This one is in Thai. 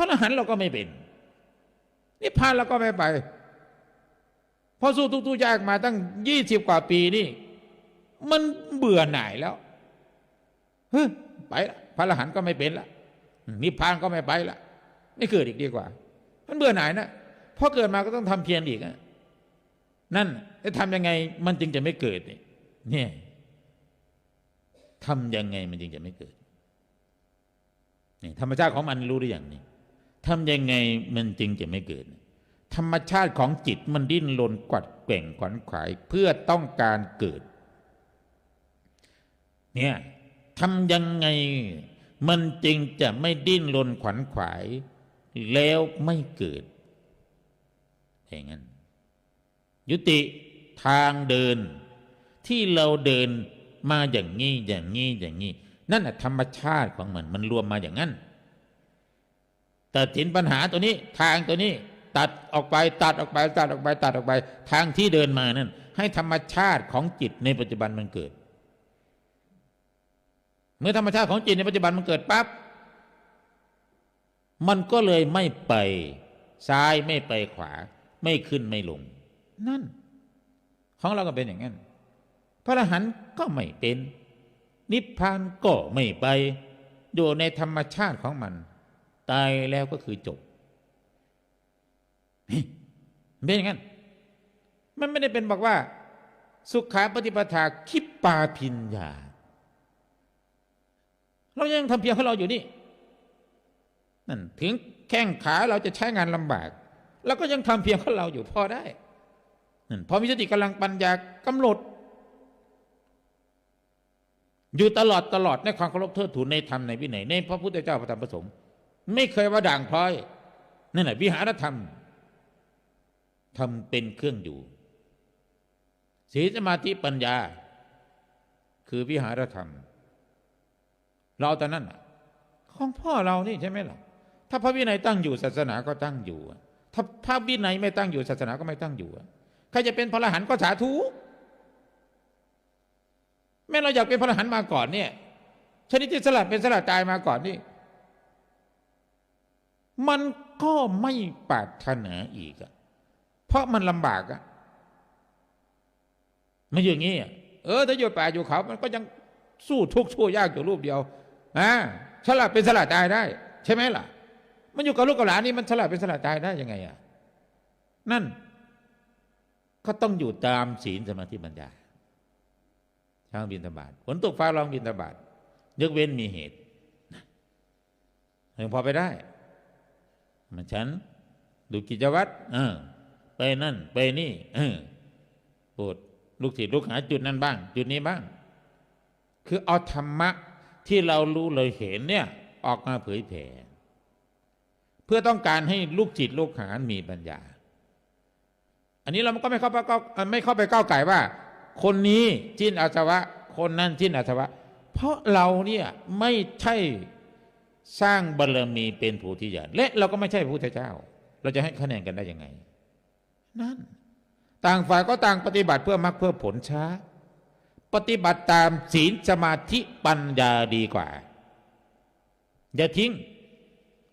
พระอรหันต์เราก็ไม่เป็นนิพพานเราก็ไม่ไปพอสู้ทุกทุกยากมาตั้งยี่สิบกว่าปีนี่ มันเบื่อหน่ายแล้วเฮ้ยไปละพระอรหันต์ก็ไม่เป็นละนิพพานก็ไม่ไปละไม่เกิดอีกดีกว่า มันเบื่อหน่ายนะพอเกิดมาก็ต้องทำเพียรอีกอะนั่นจะทำยังไงมันจึงจะไม่เกิดเนี่ยทำยังไงมันจึงจะไม่เกิดนี่ธรรมชาติของมันรู้หรือยังนี่ ทำยังไงมันจึงจะไม่เกิด ธรรมชาติของจิตมันดิ้นรนกวัดแกว่งขวัญขวายเพื่อต้องการเกิด เนี่ยทำยังไงมันจึงจะไม่ดิ้นรนขวัญขวาย แล้วไม่เกิดอย่างนั้น ยุติทางเดิน ที่เราเดินมาอย่างนี้อย่างนี้อย่างนี้ นั่นแหะธรรมชาติของมันมันรวมมาอย่างนั้น ตัดสินปัญหาตัวนี้ทางตัวนี้ ตัดออกไปตัดออกไป ตัดออกไป ตัดออกไป ทางที่เดินมานั่นให้ธรรมชาติของจิตในปัจจุบันมันเกิด เมื่อธรรมชาติของจิตในปัจจุบันมันเกิดปั๊บมันก็เลยไม่ไปซ้ายไม่ไปขวา ไม่ขึ้นไม่ลง นั่น ของเราก็เป็นอย่างนั้น พระอรหันต์ก็ไม่เป็น นิพพานก็ไม่ไปอยู่ในธรรมชาติของมัน ตายแล้วก็คือจบเป็นอย่างนั้น มันไม่ได้เป็นบอกว่า สุขาปฏิปทาคิปปาพิญญา เรายังทำเพียงของเราอยู่นี่นั่นถึงแข้งขาเราจะใช้งานลำบากเราก็ยังทำเพียงของเราอยู่พอได้นั่นพอมีสติกำลังปัญญากำหนด อยู่ตลอดตลอดในความเคารพเทิดทูนในธรรมในวินัยในพระพุทธเจ้าพระธรรมพระสงฆ์ ไม่เคยว่าด่างพร้อยนั่นแหละวิหารธรรมทำเป็นเครื่องอยู่ศีลสมาธิปัญญา คือวิหารธรรม เราตอนนั้นของพ่อเรานี่ใช่ไหมล่ะ ถ้าพระวินัยตั้งอยู่ศาสนาก็ตั้งอยู่ ถ้าพระวินัยไม่ตั้งอยู่ศาสนาก็ไม่ตั้งอยู่ใครจะเป็นพระรหันต์ก็สาธุแม้เราอยากเป็นพระรหันต์มาก่อนเนี่ยชนิดที่สลัดเป็นสลัดตายมาก่อนนี่ มันก็ไม่ปรารถนาอีกอะเพราะมันลำบากอะไม่อย่างนี้เออถ้าอยู่ป่าอยู่เขา มันก็ยังสู้ทุกข์สู้ยากอยู่รูปเดียวอ่าสลัดเป็นสลัดตายได้ ใช่ไหมล่ะ มันอยู่กับลูกกับหลานนี่มันสลัดเป็นสลัดตายได้ยังไงอะนั่น ก็ต้องอยู่ตามศีลสมาธิปัญญาช่างบินตบาทฝนตกฟ้าร้องบินตบาทยกเว้นมีเหตุถึงพอไปได้ มันฉัน ดูกิจวัตรเออไปนั่น ไปนี่เออโปรดลูกศิษย์ลูกหาจุดนั้นบ้าง จุดนี้บ้าง คือเอาธรรมะที่เรารู้เลยเห็นเนี่ย ออกมาเผยแผ่เพื่อต้องการให้ลูกจิตลูกหามีปัญญา อันนี้เราก็ไม่เข้าไปก้าไม่เข้าไปก้าวไก่ว่า คนนี้จิ้นอาสวะ คนนั้นจิ้นอาสวะ เพราะเราเนี่ยไม่ใช่ สร้างบารมีเป็นผู้ที่ญาณและเราก็ไม่ใช่พระพุทธเจ้า เราจะให้คะแนนกันได้ยังไง นั่น ต่างฝ่ายก็ต่างปฏิบัติเพื่อมรรคเพื่อผลช้า ปฏิบัติตามศีลสมาธิปัญญาดีกว่า อย่าทิ้ง